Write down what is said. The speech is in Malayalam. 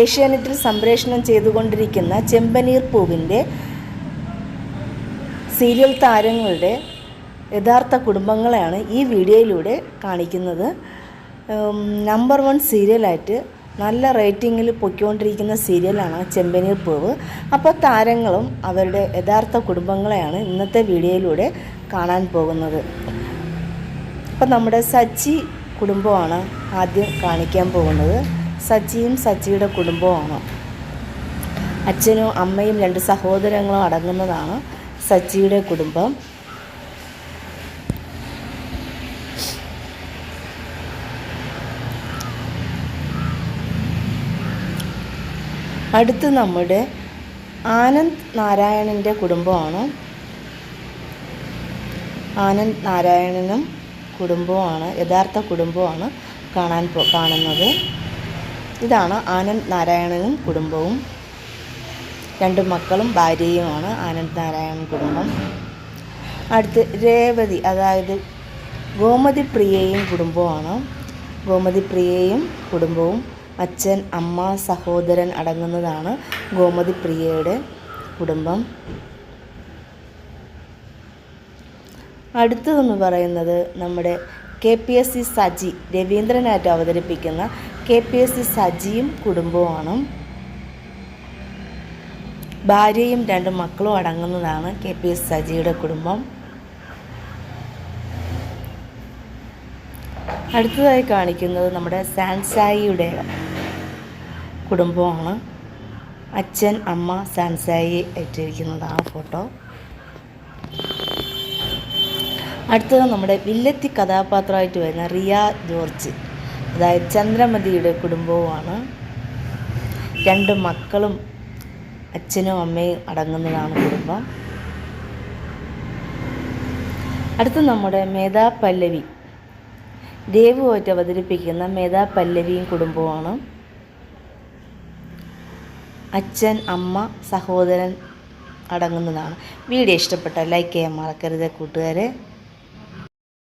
ഏഷ്യാനെറ്റിൽ സംപ്രേഷണം ചെയ്തുകൊണ്ടിരിക്കുന്ന ചെമ്പനീർ പൂവിന്റെ സീരിയൽ താരങ്ങളുടെ യഥാർത്ഥ കുടുംബങ്ങളെയാണ് ഈ വീഡിയോയിലൂടെ കാണിക്കുന്നത്. നമ്പർ വൺ സീരിയലായിട്ട് നല്ല റേറ്റിങ്ങിൽ പൊയ്ക്കൊണ്ടിരിക്കുന്ന സീരിയലാണ് ചെമ്പനീർ പൂവ്. അപ്പോൾ താരങ്ങളും അവരുടെ യഥാർത്ഥ കുടുംബങ്ങളെയാണ് ഇന്നത്തെ വീഡിയോയിലൂടെ കാണാൻ പോകുന്നത്. അപ്പോൾ നമ്മുടെ സച്ചി കുടുംബമാണ് ആദ്യം കാണിക്കാൻ പോകുന്നത്. സച്ചിയും സജിയുടെ കുടുംബവുമാണ്. അച്ഛനും അമ്മയും രണ്ട് സഹോദരങ്ങളും അടങ്ങുന്നതാണ് സജിയുടെ കുടുംബം. അടുത്ത് നമ്മുടെ ആനന്ദ് നാരായണന്റെ കുടുംബമാണ്. ആനന്ദ് നാരായണനും കുടുംബമാണ് യഥാർത്ഥ കുടുംബമാണ് കാണാൻ കാണുന്നത്. ഇതാണ് ആനന്ദ് നാരായണനും കുടുംബവും. രണ്ട് മക്കളും ഭാര്യയുമാണ് ആനന്ദ് നാരായണൻ കുടുംബം. അടുത്ത് രേവതി അതായത് ഗോമതി പ്രിയയും കുടുംബമാണ് ഗോമതി പ്രിയയും കുടുംബവും. അച്ഛൻ അമ്മ സഹോദരൻ അടങ്ങുന്നതാണ് ഗോമതി പ്രിയയുടെ കുടുംബം. അടുത്തതെന്ന് പറയുന്നത് നമ്മുടെ K P S C Saji രവീന്ദ്രനായിട്ട് അവതരിപ്പിക്കുന്ന കെ പി എസ് സി സജിയും കുടുംബവുമാണ്. ഭാര്യയും രണ്ട് മക്കളും അടങ്ങുന്നതാണ് കെ പി എസ് സജിയുടെ കുടുംബം. അടുത്തതായി കാണിക്കുന്നത് നമ്മുടെ സാൻസായിയുടെ കുടുംബമാണ്. അച്ഛൻ അമ്മ സാൻസായി ഏറ്റിരിക്കുന്നതാണ് ഫോട്ടോ. അടുത്തത് നമ്മുടെ വില്ലത്തി കഥാപാത്രമായിട്ട് വരുന്ന റിയ ജോർജ്. അതായത് ചന്ദ്രമതിയുടെ കുടുംബവുമാണ്. രണ്ട് മക്കളും അച്ഛനും അമ്മയും അടങ്ങുന്നതാണ് കുടുംബം. അടുത്ത് നമ്മുടെ മേധാ പല്ലവി ദേവുമായിട്ട് അവതരിപ്പിക്കുന്ന മേധാ പല്ലവിയും കുടുംബവുമാണ്. അച്ഛൻ അമ്മ സഹോദരൻ അടങ്ങുന്നതാണ്. വീഡിയോ ഇഷ്ടപ്പെട്ടാൽ ലൈക്ക് ചെയ്യാൻ മറക്കരുത് കൂട്ടുകാരെ.